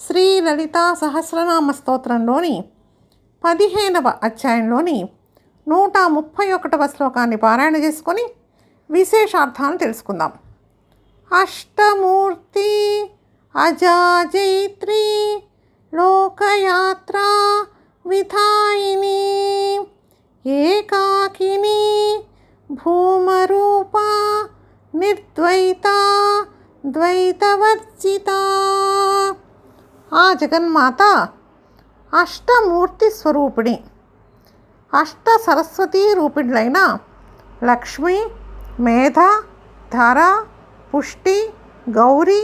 శ్రీ లలితా సహస్రనామ స్తోత్రంలోని పదిహేనవ అధ్యాయంలోని నూట ముప్పై ఒకటవ శ్లోకాన్ని పారాయణ చేసుకొని విశేషార్థాలను తెలుసుకుందాం. అష్టమూర్తి అజాజైత్రి లోకయాత్ర విధాయిని ఏకాకిని భూమరూప నిర్ద్వైత ద్వైతవర్జిత ఆ జగన్మాత అష్టమూర్తి స్వరూపిణి అష్ట సరస్వతీ రూపిణులైన లక్ష్మి మేధ ధర పుష్టి గౌరీ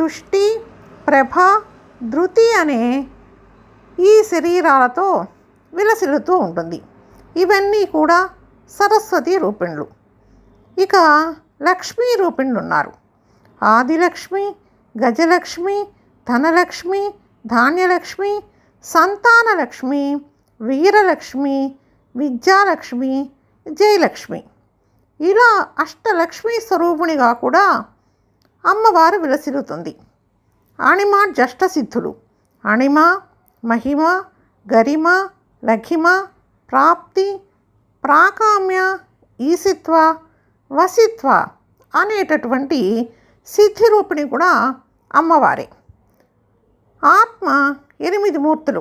తుష్టి ప్రభ ధృతి అనే ఈ శరీరాలతో విలసిల్లుతూ ఉంటుంది. ఇవన్నీ కూడా సరస్వతి రూపిణులు ఇక లక్ష్మీ రూపిణులు ఉన్నారు ఆదిలక్ష్మి గజలక్ష్మి ధనలక్ష్మి ధాన్యలక్ష్మి సంతానలక్ష్మి వీరలక్ష్మి విద్యాలక్ష్మి జయలక్ష్మి ఇలా అష్టలక్ష్మి స్వరూపునిగా కూడా అమ్మవారు విలసిల్లుతుంది. అణిమ జష్టసిద్ధులు అణిమ మహిమ గరిమ లఘిమ ప్రాప్తి ప్రాకామ్య ఈసిత్వ వసిత్వ అనేటటువంటి సిద్ధి రూపిణి కూడా అమ్మవారే. ఆత్మ ఎనిమిది మూర్తులు.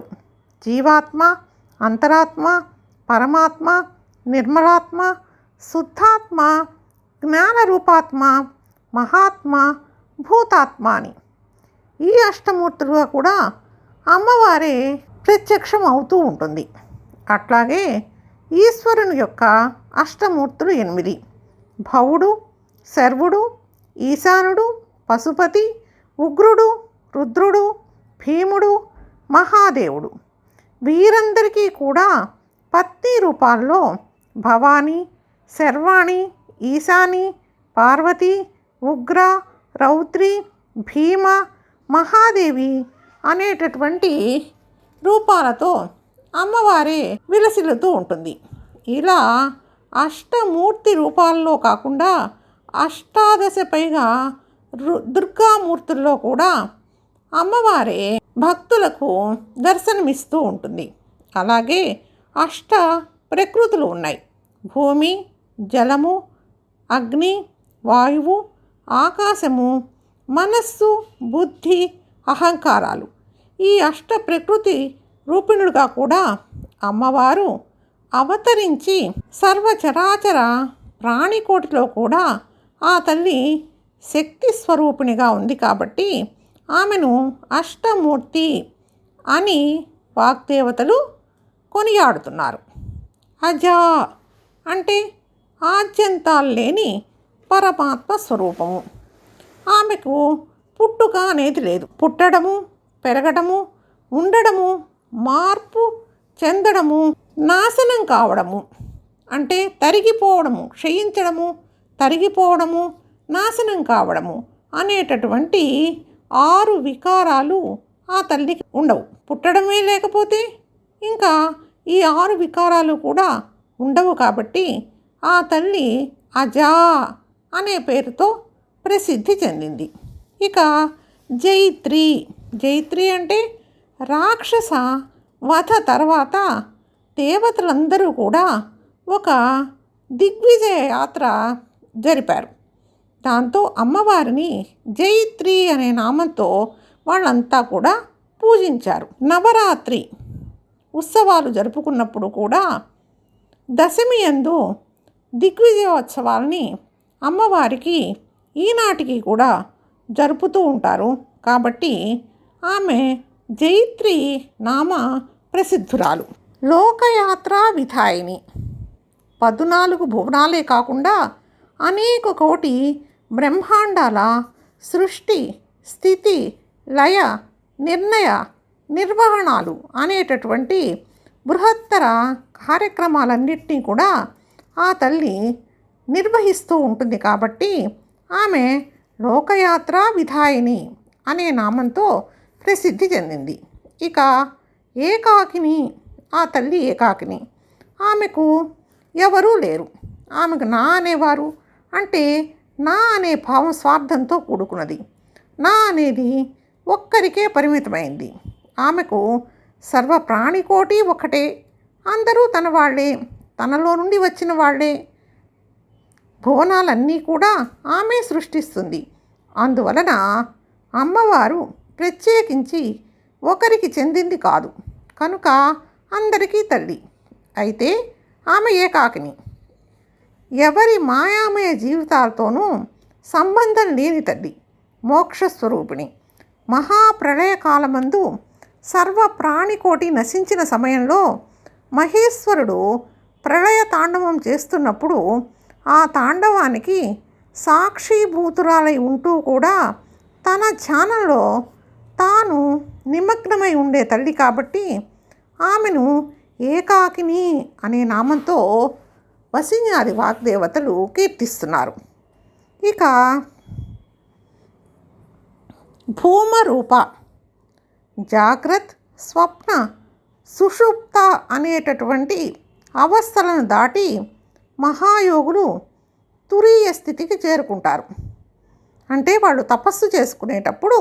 జీవాత్మ అంతరాత్మ పరమాత్మ నిర్మలాత్మ శుద్ధాత్మ జ్ఞానరూపాత్మ మహాత్మ భూతాత్మ అని ఈ అష్టమూర్తులుగా కూడా అమ్మవారే ప్రత్యక్షం అవుతూ ఉంటుంది. అట్లాగే ఈశ్వరుని యొక్క అష్టమూర్తులు ఎనిమిది. భవుడు శర్వుడు ఈశానుడు పశుపతి ఉగ్రుడు రుద్రుడు భీముడు మహాదేవుడు. వీరందరికీ కూడా పత్ని రూపాల్లో భవానీ శర్వాణి ఈశాని పార్వతి ఉగ్ర రౌద్రి భీమ మహాదేవి అనేటటువంటి రూపాలతో అమ్మవారే విలసిల్లుతూ ఉంటుంది. ఇలా అష్టమూర్తి రూపాల్లో కాకుండా అష్టాదశ పైగా రు- దుర్గామూర్తుల్లో కూడా అమ్మవారే భక్తులకు దర్శనమిస్తూ ఉంటుంది. అలాగే అష్ట ప్రకృతులు ఉన్నాయి. భూమి జలము అగ్ని వాయువు ఆకాశము మనస్సు బుద్ధి అహంకారాలు. ఈ అష్ట ప్రకృతి రూపిణుడుగా కూడా అమ్మవారు అవతరించి సర్వచరాచర ప్రాణికోటిలో కూడా ఆ తల్లి శక్తి స్వరూపిణిగా ఉంది కాబట్టి ఆమెను అష్టమూర్తి అని వాగ్దేవతలు కొనియాడుతున్నారు. అజా! అంటే ఆద్యంతాలు లేని పరమాత్మ స్వరూపము. ఆమెకు పుట్టుక అనేది లేదు. పుట్టడము పెరగడము ఉండడము మార్పు చెందడము నాశనం కావడము. అంటే తరిగిపోవడము క్షయించడము తరిగిపోవడము నాశనం కావడము అనేటటువంటి ఆరు వికారాలు ఆ తల్లికి ఉండవు. పుట్టడమే లేకపోతే ఇంకా ఈ ఆరు వికారాలు కూడా ఉండవు కాబట్టి ఆ తల్లి అజా అనే పేరుతో ప్రసిద్ధి చెందింది. ఇక జైత్రి జైత్రి అంటే రాక్షస వధ తర్వాత దేవతలందరూ కూడా ఒక దిగ్విజయ యాత్ర జరిపారు. దాంతో అమ్మవారిని జైత్రి అనే నామంతో వాళ్ళంతా కూడా పూజించారు. నవరాత్రి ఉత్సవాలు జరుపుకున్నప్పుడు కూడా దశమి యందు దిగ్విజయోత్సవాలని అమ్మవారికి ఈనాటికి కూడా జరుపుతూ ఉంటారు. కాబట్టి ఆమె జైత్రి నామ ప్రసిద్ధురాలు. లోకయాత్ర విధాయిని. పద్నాలుగు భువనాలే కాకుండా అనేక కోటి బ్రహ్మాండాల సృష్టి స్థితి లయ నిర్ణయ నిర్వహణాలు అనేటటువంటి బృహత్తర కార్యక్రమాలన్నింటినీ కూడా ఆ తల్లి నిర్వహిస్తూ ఉంటుంది కాబట్టి ఆమె లోకయాత్ర విధాయిని అనే నామంతో ప్రసిద్ధి చెందింది. ఇక ఏకాకిని ఆ తల్లి ఏకాకిని ఆమెకు ఎవరూ లేరు. ఆమెకు నా అనేవారు అంటే నా అనే భావం స్వార్థంతో కూడుకున్నది. నా అనేది ఒక్కరికే పరిమితమైంది. ఆమెకు సర్వ ప్రాణికోటి ఒకటే అందరూ తన వాళ్ళే తనలో నుండి వచ్చిన వాళ్ళే. భువనాలన్నీ కూడా ఆమె సృష్టిస్తుంది. అందువలన అమ్మవారు ప్రత్యేకించి ఒకరికి చెందింది కాదు. కనుక అందరికీ తల్లి. అయితే ఆమె ఏకాకిని. ఎవరి మాయామయ జీవితాలతోనూ సంబంధం లేని తల్లి మోక్షస్వరూపిణి. మహాప్రళయకాలమందు సర్వ ప్రాణికోటి నశించిన సమయంలో మహేశ్వరుడు ప్రళయ తాండవం చేస్తున్నప్పుడు ఆ తాండవానికి సాక్షిభూతురాలై ఉంటూ కూడా తన ధ్యానంలో తాను నిమగ్నమై ఉండే తల్లి కాబట్టి ఆమెను ఏకాకిని అనే నామంతో వసిన్యాది వాగ్దేవతలు కీర్తిస్తున్నారు. ఇక భూమరూప జాగ్రత్ స్వప్న సుషుప్త అనేటటువంటి అవస్థలను దాటి మహాయోగులు తురీయ స్థితికి చేరుకుంటారు. అంటే వాళ్ళు తపస్సు చేసుకునేటప్పుడు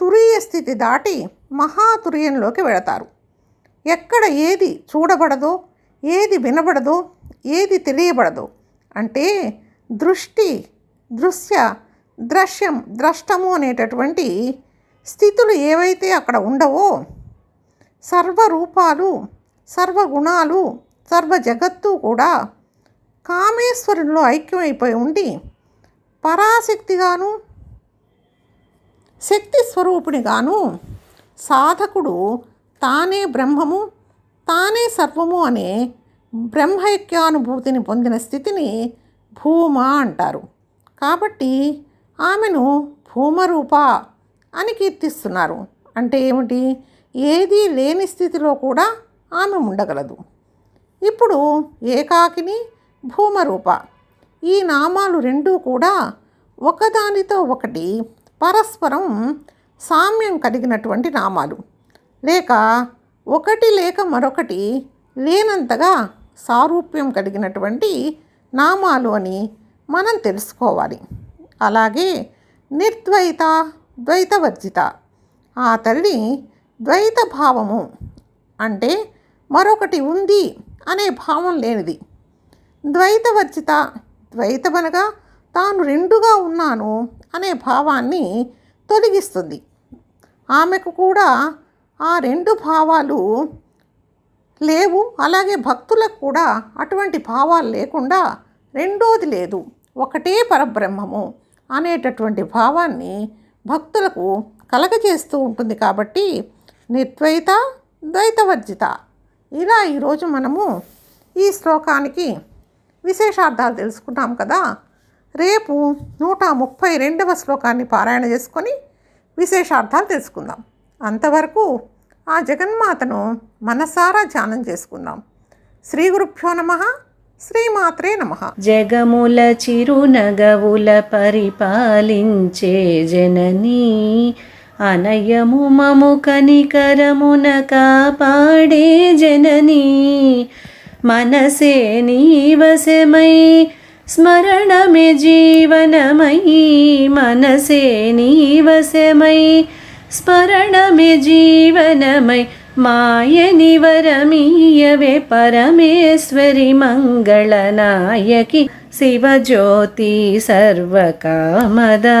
తురీయ స్థితి దాటి మహాతురియంలోకి వెళతారు. ఎక్కడ ఏది చూడబడదో ఏది వినబడదో ఏది తెలియబడదు. అంటే దృష్టి దృశ్య ద్రశ్యం ద్రష్టము అనేటటువంటి స్థితులు ఏవైతే అక్కడ ఉండవో సర్వరూపాలు సర్వగుణాలు సర్వ జగత్తు కూడా కామేశ్వరుల్లో ఐక్యమైపోయి ఉండి పరాశక్తిగాను శక్తి స్వరూపునిగాను సాధకుడు తానే బ్రహ్మము తానే సర్వము అనే బ్రహ్మైక్యానుభూతిని పొందిన స్థితిని భూమ అంటారు. కాబట్టి ఆమెను భూమరూప అని కీర్తిస్తున్నారు. అంటే ఏమిటి? ఏదీ లేని స్థితిలో కూడా ఆమె ఉండగలదు. ఇప్పుడు ఏకాకిని భూమరూప. ఈ నామాలు రెండూ కూడా ఒకదానితో ఒకటి పరస్పరం సామ్యం కలిగినటువంటి నామాలు. లేక ఒకటి లేక మరొకటి లేనంతగా సారూప్యం కలిగినటువంటి నామాలు అని మనం తెలుసుకోవాలి. అలాగే నిర్ద్వైత ద్వైతవర్జిత. ఆ తల్లి ద్వైత భావము అంటే మరొకటి ఉంది అనే భావం లేనిది. ద్వైతవర్జిత ద్వైతమనగా తాను రెండుగా ఉన్నాను అనే భావాన్ని తొలగిస్తుంది. ఆమెకు కూడా ఆ రెండు భావాలు లేవు. అలాగే భక్తులకు కూడా అటువంటి భావాలు లేకుండా రెండోది లేదు. ఒకటే పరబ్రహ్మము అనేటటువంటి భావాన్ని భక్తులకు కలగజేస్తూ ఉంటుంది కాబట్టి నిర్ద్వైత ద్వైతవర్జిత. ఇలా ఈరోజు మనము ఈ శ్లోకానికి విశేషార్థాలు తెలుసుకున్నాం కదా. రేపు నూట ముప్పై రెండవ శ్లోకాన్ని పారాయణ చేసుకొని విశేషార్థాలు తెలుసుకుందాం. అంతవరకు ఆ జగన్మాతను మనసారా ధ్యానం చేసుకుందాం. శ్రీ గురుభ్యో నమ. శ్రీమాత్రే నమ. జగముల చిరునగవుల పరిపాలించే జననీ అనయము మము కనికరమున కాపాడే జననీ. మనసే నీవశమై స్మరణమే జీవనమై మనసే నీవశమై స్మరణమే జీవనమై మాయని వరమీయవే పరమేశ్వరి మంగళనాయకి శివజ్యోతి సర్వకామదా